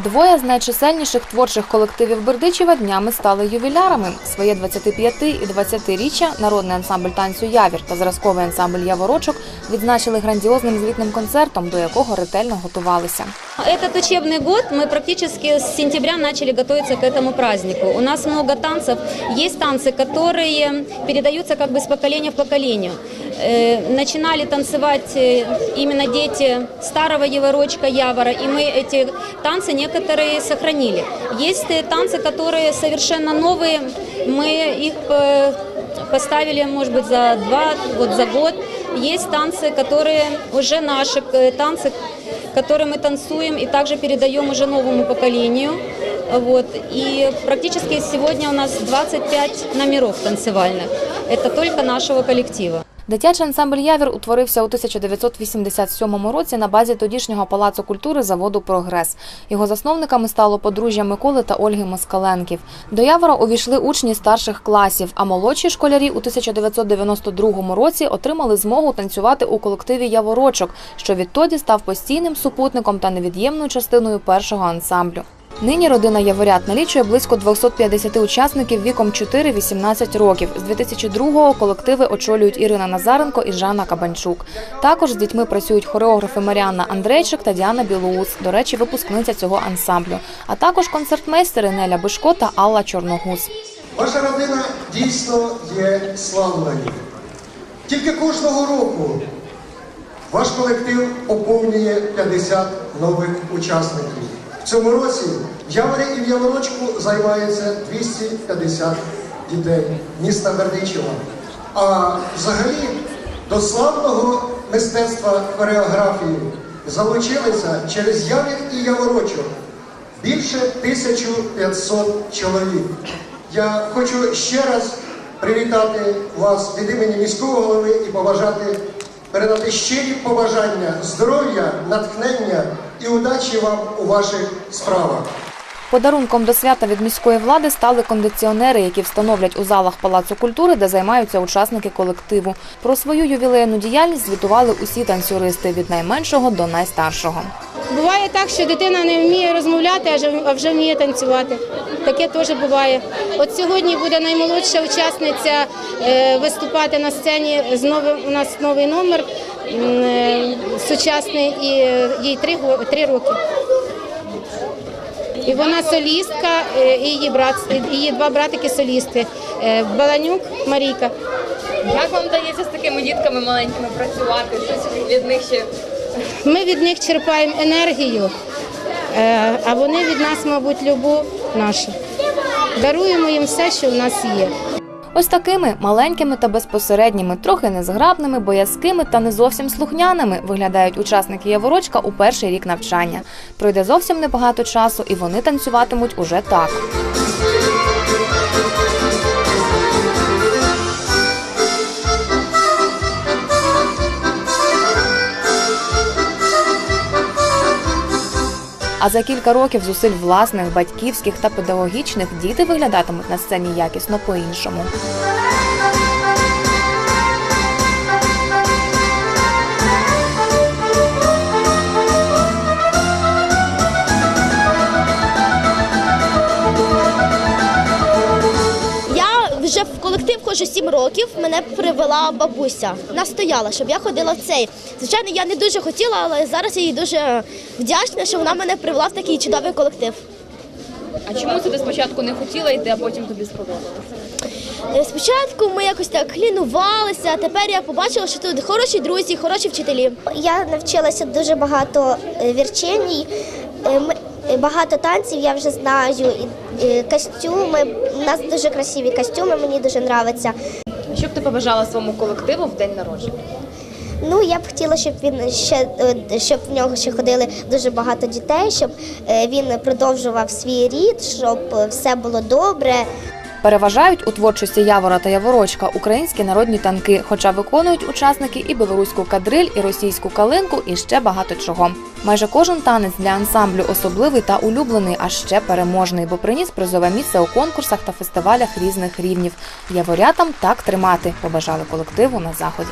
Двоє з найчисельніших творчих колективів Бердичева днями стали ювілярами. Своє 25 і 20-річчя народний ансамбль танцю Явір та зразковий ансамбль Яворочок відзначили грандіозним звітним концертом, до якого ретельно готувалися. Этот учебный год мы практически с сентября начали готовиться к этому празднику. У нас много танцев. Есть танцы, которые передаются как бы с поколения в поколение. Э, Начинали танцевать э, именно дети старого Яворочка Явора, и мы эти танцы некоторые сохранили. Есть э, танцы, которые совершенно новые. Мы их поставили, может быть, за два, вот за год. Есть танцы, которые уже наши танцы, которые мы танцуем и также передаем уже новому поколению. Вот. И практически сегодня у нас 25 номеров танцевальных. Это только нашего коллектива. Дитячий ансамбль Явір утворився у 1987 році на базі тодішнього палацу культури заводу Прогрес. Його засновниками стало подружжя Миколи та Ольги Москаленків. До Явора увійшли учні старших класів, а молодші школярі у 1992 році отримали змогу танцювати у колективі Яворочок, що відтоді став постійним супутником та невід'ємною частиною першого ансамблю. Нині родина Яворят налічує близько 250 учасників віком 4-18 років. З 2002-го колективи очолюють Ірина Назаренко і Жанна Кабанчук. Також з дітьми працюють хореографи Маріанна Андрейчик та Діана Білоус, до речі, випускниця цього ансамблю, а також концертмейстери Неля Бишко та Алла Чорногуз. Ваша родина дійсно є славною. Тільки кожного року ваш колектив поповнює 50 нових учасників. В цьому році в Яворі і в Яворочку займається 250 дітей міста Бердичева. А взагалі до славного мистецтва хореографії залучилися через Явір і Яворочок більше 1500 чоловік. Я хочу ще раз привітати вас від імені міського голови і побажати передати щирі побажання здоров'я, натхнення і удачі вам у ваших справах. Подарунком до свята від міської влади стали кондиціонери, які встановлять у залах Палацу культури, де займаються учасники колективу. Про свою ювілейну діяльність звітували усі танцюристи від найменшого до найстаршого. Буває так, що дитина не вміє розмовляти, а вже- вміє танцювати. Таке теж буває. От сьогодні буде наймолодша учасниця е, виступати на сцені. у нас новий номер е, сучасний, і е, їй три, роки. І вона солістка, і її брат, і її два братики солісти. Баланюк Марійка. Як вам вдається з такими дітками маленькими працювати? Щось від них ще Ми від них черпаємо енергію, е, а вони від нас, мабуть, любов нашу. Даруємо їм все, що в нас є. Ось такими маленькими та безпосередніми, трохи незграбними, боязкими та не зовсім слухняними виглядають учасники Яворочка у перший рік навчання. Пройде зовсім небагато часу, і вони танцюватимуть уже так. А за кілька років зусиль власних, батьківських та педагогічних діти виглядатимуть на сцені якісно по-іншому. Я ходжу 7 років. Мене привела бабуся. Настояла, щоб я ходила в цей. Звичайно, я не дуже хотіла, але зараз я їй дуже вдячна, що вона мене привела в такий чудовий колектив. а чому це ти спочатку не хотіла йти, а потім тобі сподобалося? Е, Спочатку ми якось так лінувалися, а тепер я побачила, що тут хороші друзі, хороші вчителі. Я навчилася дуже багато е, вірчень, е, багато танців я вже знаю. Е, Костюми, у нас дуже красиві костюми, мені дуже подобається. Що б ти побажала своєму колективу в день народження? Ну, я б хотіла, щоб він ще е, щоб в нього ще ходили дуже багато дітей, щоб е, він продовжував свій рід, щоб все було добре. Переважають у творчості Явора та Яворочка українські народні танки, хоча виконують учасники і білоруську кадриль, і російську калинку, і ще багато чого. Майже кожен танець для ансамблю особливий та улюблений, а ще переможний, бо приніс призове місце у конкурсах та фестивалях різних рівнів. Яворятам так тримати, побажали колективу на заході.